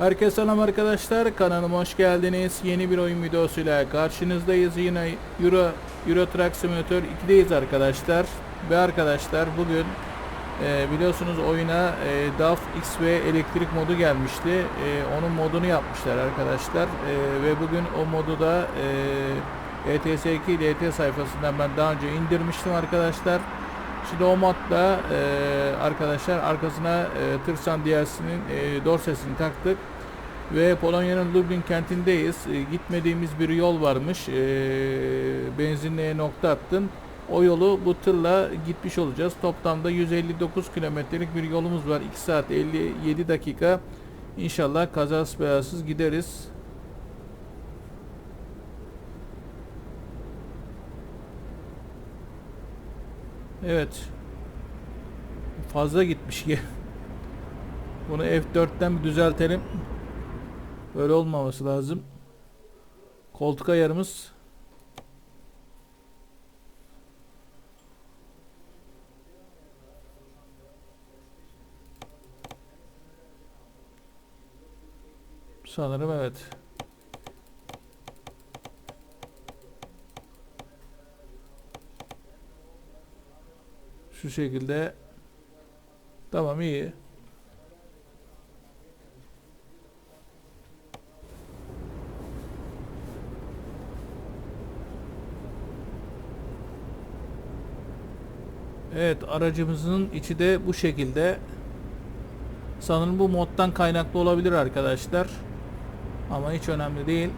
Herkese selam arkadaşlar. Kanalıma hoş geldiniz. Yeni bir oyun videosuyla karşınızdayız. Yine Euro Euro Truck Simulator 2'deyiz arkadaşlar. Ve arkadaşlar bugün e, biliyorsunuz oyuna e, DAF XV elektrik modu gelmişti. E, onun modunu yapmışlar arkadaşlar. E, ve bugün o modu da e, ETS2 LT sayfasından ben daha önce indirmiştim arkadaşlar. Modda e, arkadaşlar arkasına e, Tırsan DLC'nin e, dorsesini taktık ve Polonya'nın Lublin kentindeyiz. E, gitmediğimiz bir yol varmış. E, benzinliğe nokta attım. O yolu bu tırla gitmiş olacağız. Toplamda 159 kilometrelik bir yolumuz var. 2 saat 57 dakika. İnşallah kazasız belasız gideriz. Evet. Fazla gitmiş ki. Bunu F4'ten bir düzeltelim. Böyle olmaması lazım. Koltuk ayarımız Sanırım evet. Şu şekilde Tamam iyi. Evet aracımızın içi de bu şekilde. Sanırım bu moddan kaynaklı olabilir arkadaşlar. Ama hiç önemli değil.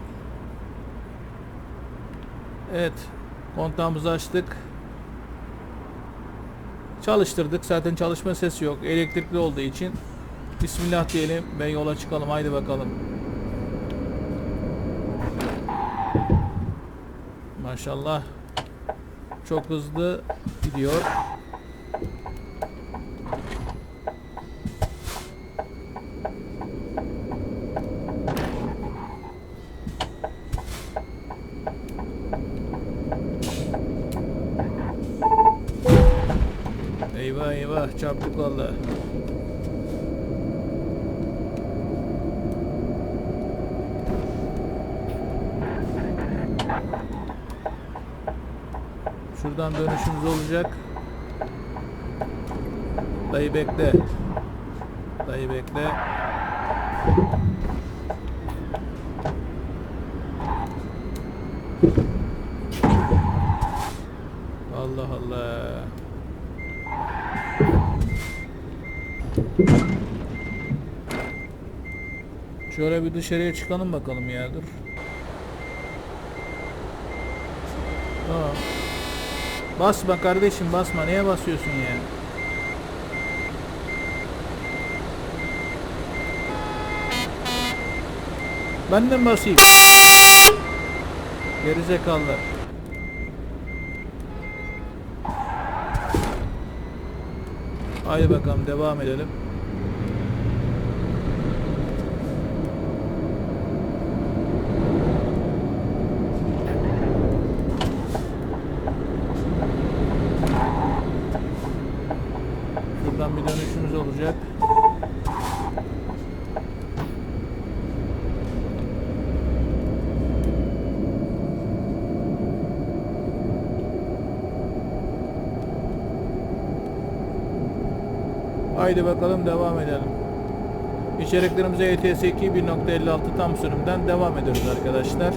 Evet. Kontağımızı açtık. Çalıştırdık. Zaten çalışma sesi yok. Elektrikli olduğu için. Bismillah diyelim ve yola çıkalım. Haydi bakalım. Maşallah. Çok hızlı gidiyor. Çarptık valla. Şuradan dönüşümüz olacak. Dayı bekle. Dayı bekle. Şöyle bir dışarıya çıkalım bakalım ya dur. Tamam. Basma kardeşim basma. Neye basıyorsun ya? Ben de mi basayım? Gerizekalılar. Haydi bakalım devam edelim. Şuradan bir dönüşümüz olacak. Haydi bakalım devam edelim. İçeriklerimize ETS 2 1.56 tam sürümden devam ediyoruz arkadaşlar.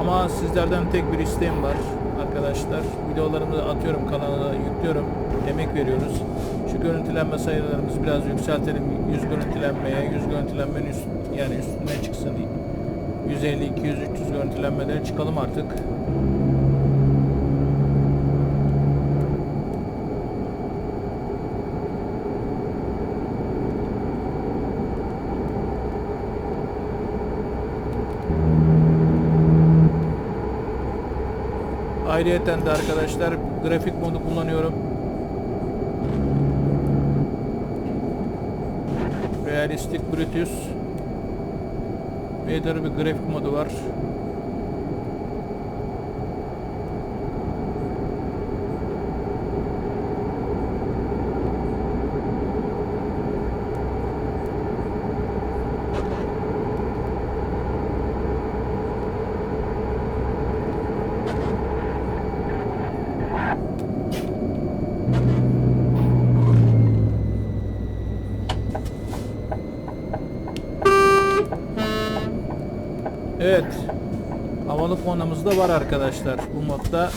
Ama sizlerden tek bir isteğim var arkadaşlar. Videolarımı atıyorum kanala yüklüyorum. Emek veriyoruz. Şu görüntülenme sayılarımızı biraz yükseltelim. 100 görüntülenmeye, 100 görüntülenmenin üst, yani üstüne çıksın. 150, 200, 300 görüntülenmelere çıkalım artık. Ayrıyeten de arkadaşlar grafik modu kullanıyorum. Realistic Brutus. De bir grafik modu var. Evet. Havalı fonumuz da var arkadaşlar bu modda.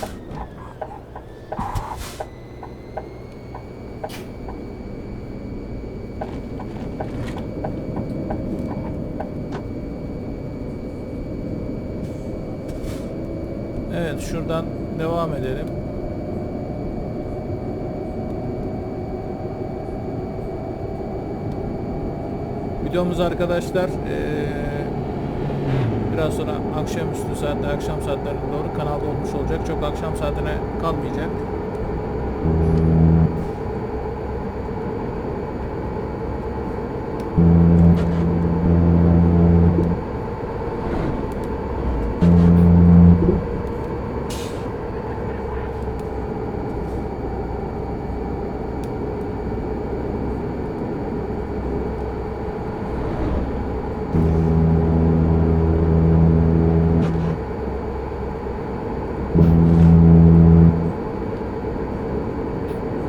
Evet şuradan devam edelim. Videomuz arkadaşlar eee, biraz sonra akşamüstü saatte akşam saatlerine doğru kanalda olmuş olacak. Çok akşam saatine kalmayacak.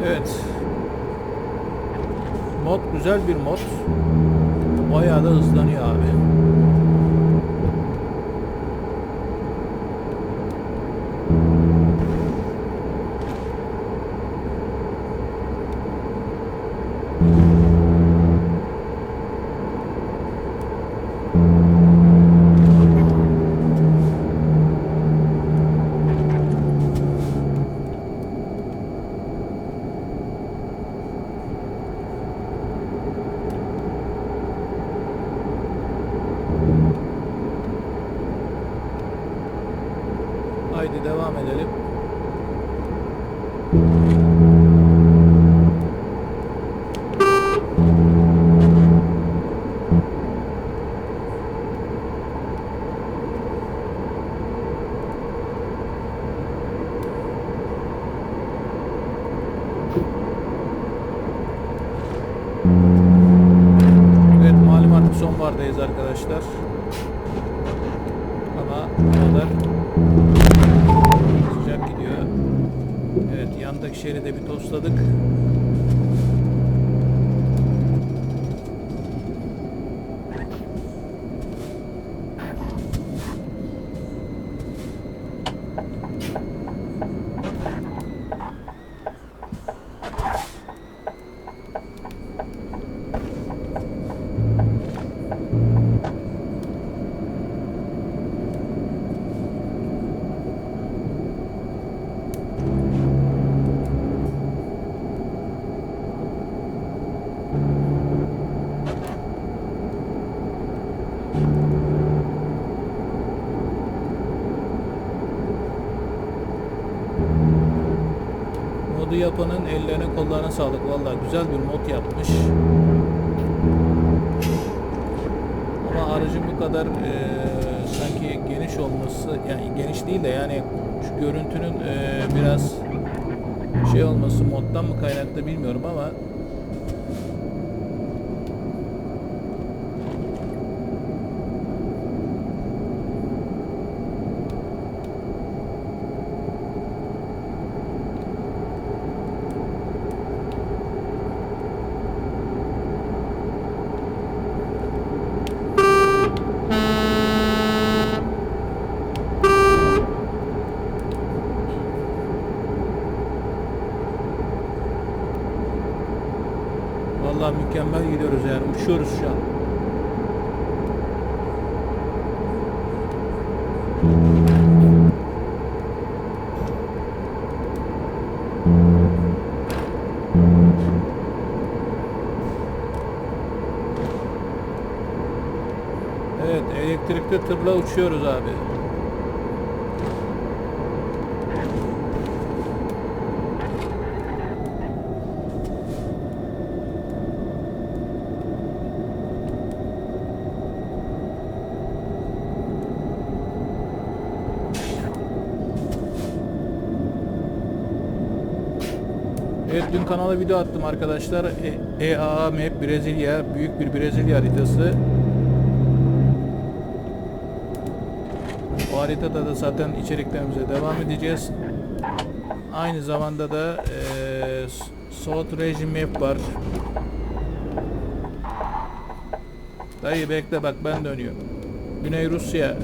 Evet. Mod güzel bir mod. Bayağı da hızlanıyor abi. Haydi devam edelim. Evet malum artık sonbahardayız arkadaşlar. Ama havalar sıcak gidiyor. Evet şeride bir tosladık. Modu yapanın ellerine kollarına sağlık. Vallahi güzel bir mod yapmış. Ama aracın bu kadar eee, sanki geniş olması yani geniş değil de yani şu görüntünün eee, biraz şey olması moddan mı kaynaklı bilmiyorum ama mükemmel gidiyoruz yani uçuyoruz şu an. Evet elektrikli tırla uçuyoruz abi. Evet dün kanala video attım arkadaşlar. E- EAA Map Brezilya büyük bir Brezilya haritası. O haritada da zaten içeriklerimize devam edeceğiz. Aynı zamanda da eee South Region Map var. Dayı bekle bak ben dönüyorum. Güney Rusya e,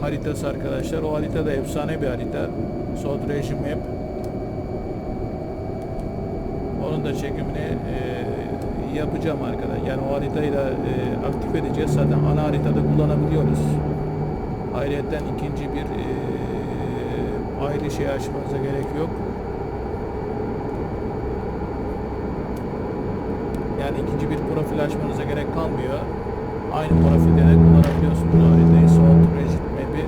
haritası arkadaşlar. O harita da efsane bir harita. South Region Map. Onun da çekimini e, yapacağım arkadaşlar. Yani o haritayı da e, aktif edeceğiz. Zaten ana haritada kullanabiliyoruz. Ayrıca ikinci bir e, ayrı şey açmanıza gerek yok. Yani ikinci bir profil açmanıza gerek kalmıyor. Aynı profilde de kullanabiliyorsunuz haritayı. South Region Map'i.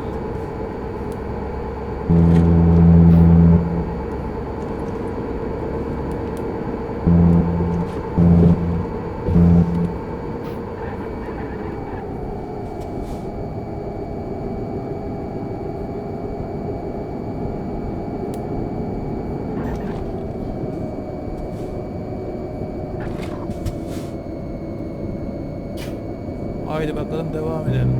Haydi bakalım devam edelim.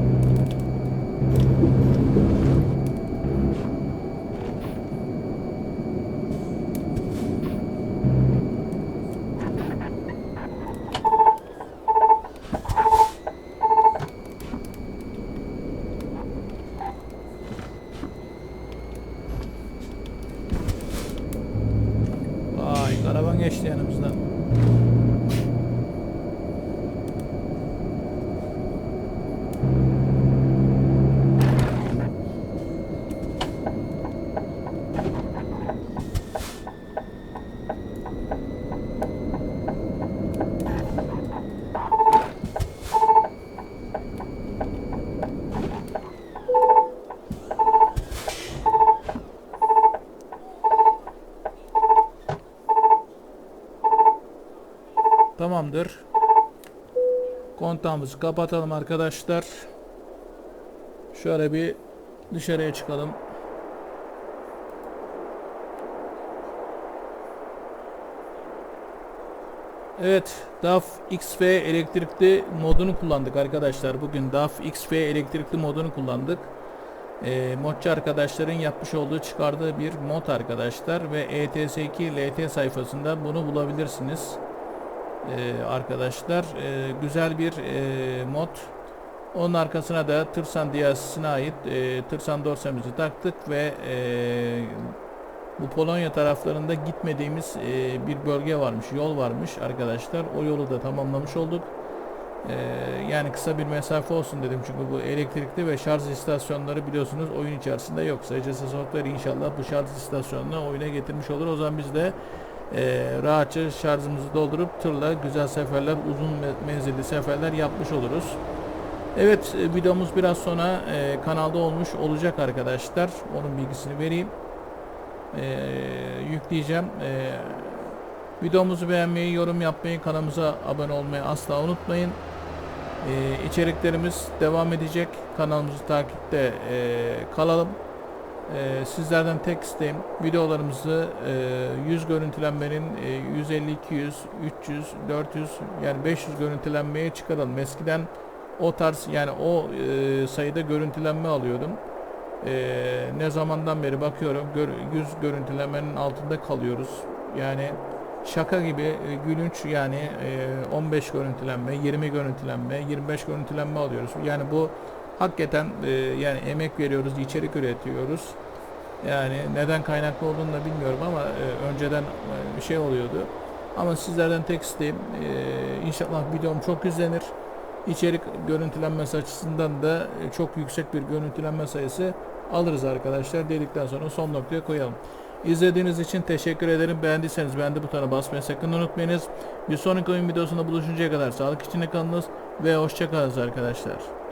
Tamamdır. Kontağımızı kapatalım arkadaşlar. Şöyle bir dışarıya çıkalım. Evet, DAF XF elektrikli modunu kullandık arkadaşlar. Bugün DAF XF elektrikli modunu kullandık. E, modçu arkadaşların yapmış olduğu çıkardığı bir mod arkadaşlar ve E ETS2 LT sayfasında bunu bulabilirsiniz. E, arkadaşlar e, güzel bir e, mod. Onun arkasına da Tırsan DLC'sine ait e, Tırsan dorsemizi taktık ve e, bu Polonya taraflarında gitmediğimiz e, bir bölge varmış, yol varmış arkadaşlar. O yolu da tamamlamış olduk. E, yani kısa bir mesafe olsun dedim çünkü bu elektrikli ve şarj istasyonları biliyorsunuz oyun içerisinde yok. SCS Software inşallah bu şarj istasyonunu oyuna getirmiş olur. O zaman biz de e, rahatça şarjımızı doldurup tırla güzel seferler, uzun me- menzilli seferler yapmış oluruz. Evet e, videomuz biraz sonra e, kanalda olmuş olacak arkadaşlar. Onun bilgisini vereyim. E, yükleyeceğim. E, videomuzu beğenmeyi, yorum yapmayı, kanalımıza abone olmayı asla unutmayın. E, içeriklerimiz devam edecek. Kanalımızı takipte e, kalalım. E, sizlerden tek isteğim videolarımızı e, 100 görüntülenmenin e, 150, 200, 300, 400 yani 500 görüntülenmeye çıkaralım. Eskiden o tarz yani o e, sayıda görüntülenme alıyordum. E, ne zamandan beri bakıyorum gör, 100 görüntülemenin altında kalıyoruz. Yani şaka gibi e, gülünç yani e, 15 görüntülenme, 20 görüntülenme, 25 görüntülenme alıyoruz. Yani bu hakikaten e, yani emek veriyoruz, içerik üretiyoruz. Yani neden kaynaklı olduğunu da bilmiyorum ama e, önceden e, bir şey oluyordu. Ama sizlerden tek isteğim e, inşallah videom çok izlenir. İçerik görüntülenmesi açısından da e, çok yüksek bir görüntülenme sayısı alırız arkadaşlar dedikten sonra son noktaya koyalım. İzlediğiniz için teşekkür ederim. Beğendiyseniz beğendi butona basmayı sakın unutmayınız. Bir sonraki oyun videosunda buluşuncaya kadar sağlık içinde kalınız ve hoşçakalınız arkadaşlar.